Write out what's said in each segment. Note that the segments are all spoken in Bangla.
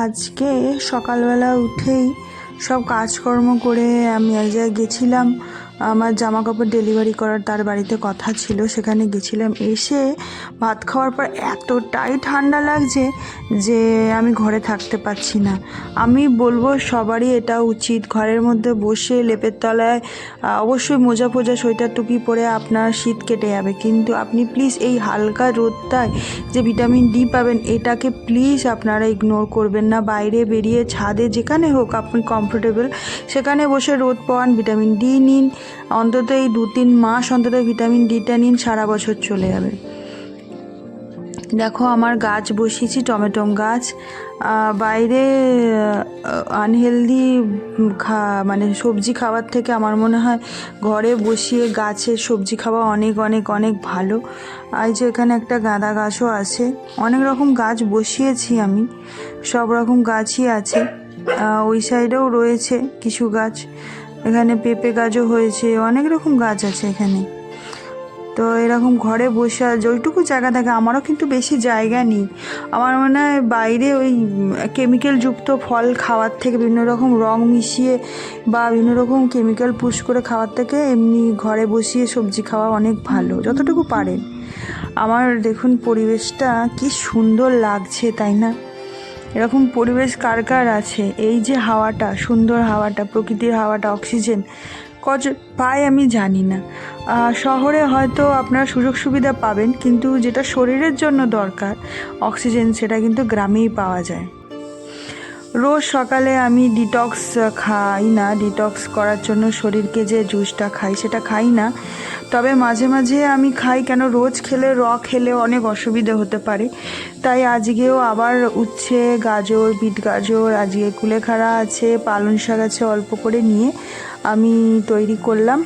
আজকে সকালবেলা উঠেই সব কাজকর্ম করে আমি এক জায়গায় গেছিলাম। আমার জামা কাপড় ডেলিভারি করার তার বাড়িতে কথা ছিল, সেখানে গেছিলাম। এসে ভাত খাওয়ার পর এতটাই ঠান্ডা লাগছে যে আমি ঘরে থাকতে পারছি না। আমি বলব সবারই এটা উচিত, ঘরের মধ্যে বসে লেপের তলায় অবশ্যই মোজা ফোজা, সোয়েটার, টুপি পরে আপনার শীত কেটে যাবে। কিন্তু আপনি প্লিজ এই হালকা রোদটায় যে ভিটামিন ডি পাবেন, এটাকে প্লিজ আপনারা ইগনোর করবেন না। বাইরে বেরিয়ে ছাদে যেখানে হোক আপনি কমফোর্টেবল সেখানে বসে রোদ পান ভিটামিন ডি নিন। অন্তত এই দু তিন মাস অন্তত ভিটামিন ডিটা নিন, সারা বছর চলে যাবে। দেখো আমার গাছ বসিয়েছি, টমেটোম গাছ। বাইরে আনহেলদি খা মানে সবজি খাবার থেকে আমার মনে হয় ঘরে বসিয়ে গাছের সবজি খাওয়া অনেক অনেক অনেক ভালো। আর যে এখানে একটা গাঁদা গাছও আছে। অনেক রকম গাছ বসিয়েছি আমি। সব রকম গাছই আছে। ওই সাইডেও রয়েছে কিছু গাছ। এখানে পেঁপে গাছও হয়েছে, অনেক রকম গাছ আছে এখানে। তো এরকম ঘরে বসে যেটুকু জায়গা থাকে, আমারও কিন্তু বেশি জায়গা নেই। আমার মনে হয় বাইরে ওই কেমিক্যাল যুক্ত ফল খাওয়ার থেকে, বিভিন্ন রকম রং মিশিয়ে বা বিভিন্ন রকম কেমিক্যাল পুশ করে খাওয়ার থেকে, এমনি ঘরে বসিয়ে সবজি খাওয়া অনেক ভালো, যতটুকু পারেন। আমার দেখুন পরিবেশটা কি সুন্দর লাগছে, তাই না? এরকম পরিবেশ কার কার আছে? এই যে হাওয়াটা, সুন্দর হাওয়াটা, প্রকৃতির হাওয়াটা, অক্সিজেন, কজ পায় আমি জানি না। শহরে হয়তো আপনারা সুযোগ সুবিধা পাবেন, কিন্তু যেটা শরীরের জন্য দরকার, অক্সিজেন, সেটা কিন্তু গ্রামেই পাওয়া যায়। রোজ সকালে আমি ডিটক্স খাই না ডিটক্স করার জন্য শরীরকে যে জুসটা খাই, সেটা খাই না। তবে মাঝে মাঝে আমি খাই কেন? রোজ খেলে, র খেলে অনেক অসুবিধে হতে পারে। তাই আজকেও আবার উচ্ছে, গাজর, বিট গাজর আজকে কুলেখাড়া আছে, পালং শাক আছে অল্প করে নিয়ে আমি তৈরি করলাম।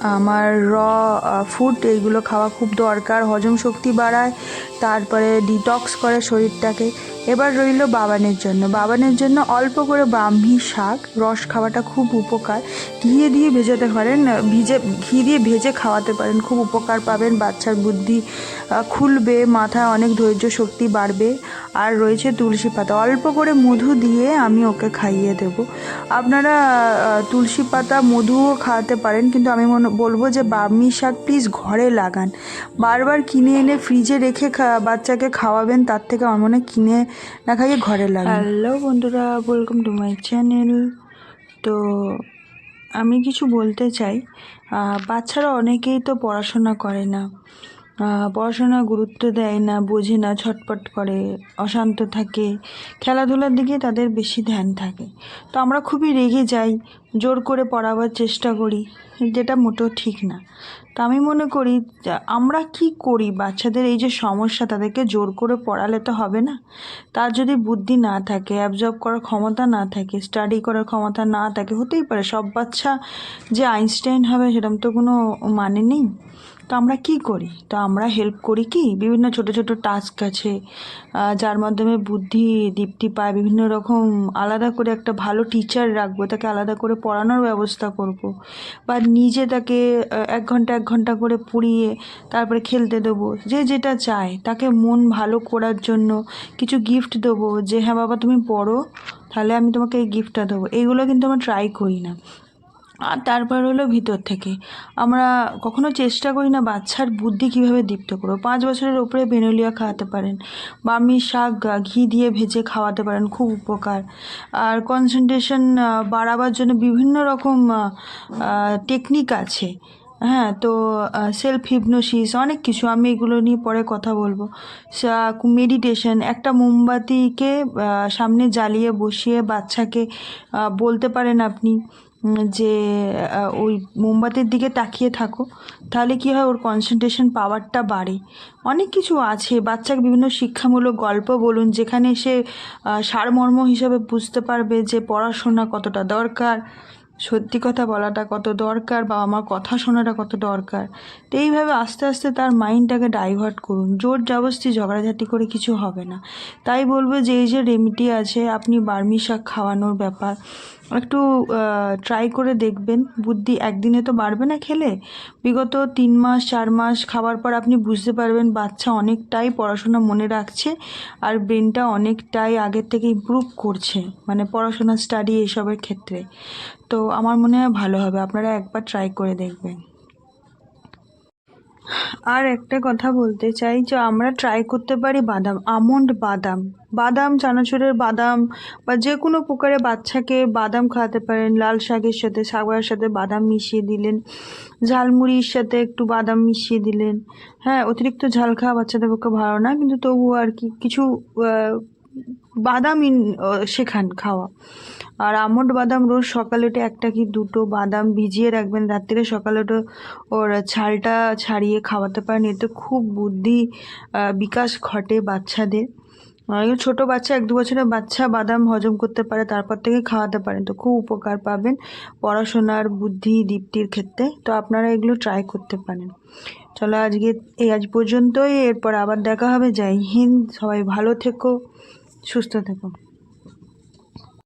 আমার র ফুড এইগুলো খাওয়া খুব দরকার, হজম শক্তি বাড়ায়, তারপরে ডিটক্স করে শরীরটাকে। এবার রইল বাবানের জন্য। বাবানের জন্য অল্প করে ব্রাহ্মী শাক, রস খাওয়াটা খুব উপকার। ঘি দিয়ে ভেজাতে পারেন, ভিজে, ঘি দিয়ে ভেজে খাওয়াতে পারেন, খুব উপকার পাবেন। বাচ্চার বুদ্ধি খুলবে, মাথায় অনেক ধৈর্য শক্তি বাড়বে। আর রয়েছে তুলসী পাতা। অল্প করে মধু দিয়ে আমি ওকে খাইয়ে দেব। আপনারা তুলসী পাতা মধুও খাওয়াতে পারেন, কিন্তু আমি মনে, বলব যে বামি শাক প্লিজ ঘরে লাগান। বারবার কিনে এনে ফ্রিজে রেখে বাচ্চাকে খাওয়াবেন, তার থেকে আমার মনে কিনে না খাইয়ে ঘরে লাগান। হ্যালো বন্ধুরা ওয়েলকাম টু মাই চ্যানেল তো আমি কিছু বলতে চাই। বাচ্চারা অনেকেই তো পড়াশোনা করে না। পড়াশোনা গুরুত্ব দেয় না, বোঝে না, ছটপট করে, অশান্ত থাকে। খেলাধুলার দিকে তাদের বেশি ধ্যান থাকে। তো আমরা খুবই রেগে যাই জোর করে পড়াবার চেষ্টা করি, যেটা মোটেও ঠিক না। তো আমি মনে করি আমরা কি করি? বাচ্চাদের এই যে সমস্যা, তাদেরকে জোর করে পড়ালে তো হবে না। তার যদি বুদ্ধি না থাকে অ্যাবজর্ব করার ক্ষমতা না থাকে স্টাডি করার ক্ষমতা না থাকে, হতেই পারে, সব বাচ্চা যে আইনস্টাইন হবে সেরকম তো কোনো মানে নেই। তো আমরা কি করি? তো আমরা হেল্প করি কি? বিভিন্ন ছোট ছোট টাস্ক আছে যার মাধ্যমে বুদ্ধি দীপ্তি পায়, বিভিন্ন রকম আলাদা করে একটা ভালো টিচার রাখব, তাকে আলাদা করে পড়ানোর ব্যবস্থা করব। বা নিজে তাকে এক ঘণ্টা এক ঘণ্টা করে পড়িয়ে তারপরে খেলতে দেবো। যে যেটা চায়, তাকে মন ভালো করার জন্য কিছু গিফট দেবো। যে হ্যাঁ বাবা, তুমি পড়ো, তাহলে আমি তোমাকে এই গিফটটা দেবো। এইগুলো কিন্তু আমরা ট্রাই করি না। আর তারপর হলো ভিতর থেকে। আমরা কখনো চেষ্টা করি না বাচ্চার বুদ্ধি কীভাবে দীপ্ত করব। পাঁচ বছরের ওপরে বেনুলিয়া খাওয়াতে পারেন বামি শাক ঘি দিয়ে ভেজে খাওয়াতে পারেন, খুব উপকার। আর কনসেন্ট্রেশন বাড়াবার জন্য বিভিন্ন রকম টেকনিক আছে। হ্যাঁ তো সেলফ হিপনোসিস অনেক কিছু আমি এগুলো নিয়ে পরে কথা বলব। মেডিটেশন একটা মোমবাতিকে সামনে জ্বালিয়ে বসিয়ে বাচ্চাকে বলতে পারেন আপনি। যে ওই মোমবাতির দিকে তাকিয়ে থাকো, তাহলে কি হয় ওর কনসেন্ট্রেশন পাওয়ারটা বাড়ে। অনেক কিছু আছে, বাচ্চাকে বিভিন্ন শিক্ষামূলক গল্প বলুন, যেখানে সে সারমর্ম হিসাবে বুঝতে পারবে যে পড়াশোনা কতটা দরকার। সত্যি কথা বলাটা কত দরকার বা আমার কথা শোনাটা কত দরকার। তো এইভাবে আস্তে আস্তে তার মাইন্ডটাকে ডাইভার্ট করুন। জোর জবরদস্তি ঝগড়াঝাটি করে কিছু হবে না। তাই বলব যে এই যে রেমিডি আছে, আপনি বার্মি শাক খাওয়ানোর ব্যাপার, একটু ট্রাই করে দেখবেন। বুদ্ধি একদিনে তো বাড়বে না খেলে। বিগত তিন মাস, চার মাস খাওয়ার পর আপনি বুঝতে পারবেন বাচ্চা অনেকটাই পড়াশোনা মনে রাখছে আর ব্রেনটা অনেকটাই আগের থেকে ইমপ্রুভ করছে মানে পড়াশোনা স্টাডি এসবের ক্ষেত্রে। তো আমার মনে হয় ভালো হবে, আপনারা একবার ট্রাই করে দেখবেন। আর একটা কথা বলতে চাই যে, আমরা ট্রাই করতে পারি বাদাম, আমন্ড বাদাম। বাদাম, চানাচুরের বাদাম বা যে কোনো প্রকারে বাচ্চাকে বাদাম খাওয়াতে পারেন, লাল শাকের সাথে, সাগরের সাথে বাদাম মিশিয়ে দিলেন, ঝালমুড়ির সাথে একটু বাদাম মিশিয়ে দিলেন। হ্যাঁ অতিরিক্ত ঝাল খাওয়া বাচ্চাদের পক্ষে ভালো না, কিন্তু তবুও আর কি, কিছু বাদাম শেখান খাওয়া। আর আমন্ড বাদাম রোজ সকালে উঠে একটা কি দুটো বাদাম ভিজিয়ে রাখবেন, রাত্রিরে সকালে উঠে ওর ছালটা ছাড়িয়ে খাওয়াতে পারেন। এতে খুব বুদ্ধি বিকাশ ঘটে বাচ্চাদের। ছোটো বাচ্চা, এক দু বছরের বাচ্চা বাদাম হজম করতে পারে, তারপর থেকে খাওয়াতে পারেন। তো খুব উপকার পাবেন পড়াশোনার বুদ্ধি, দীপ্তির ক্ষেত্রে। তো আপনারা এগুলো ট্রাই করতে পারেন। চলো আজকে এই আজ পর্যন্তই, এরপর আবার দেখা হবে। জয় হিন্দ, সবাই ভালো থেকো। সুস্থ থেকো।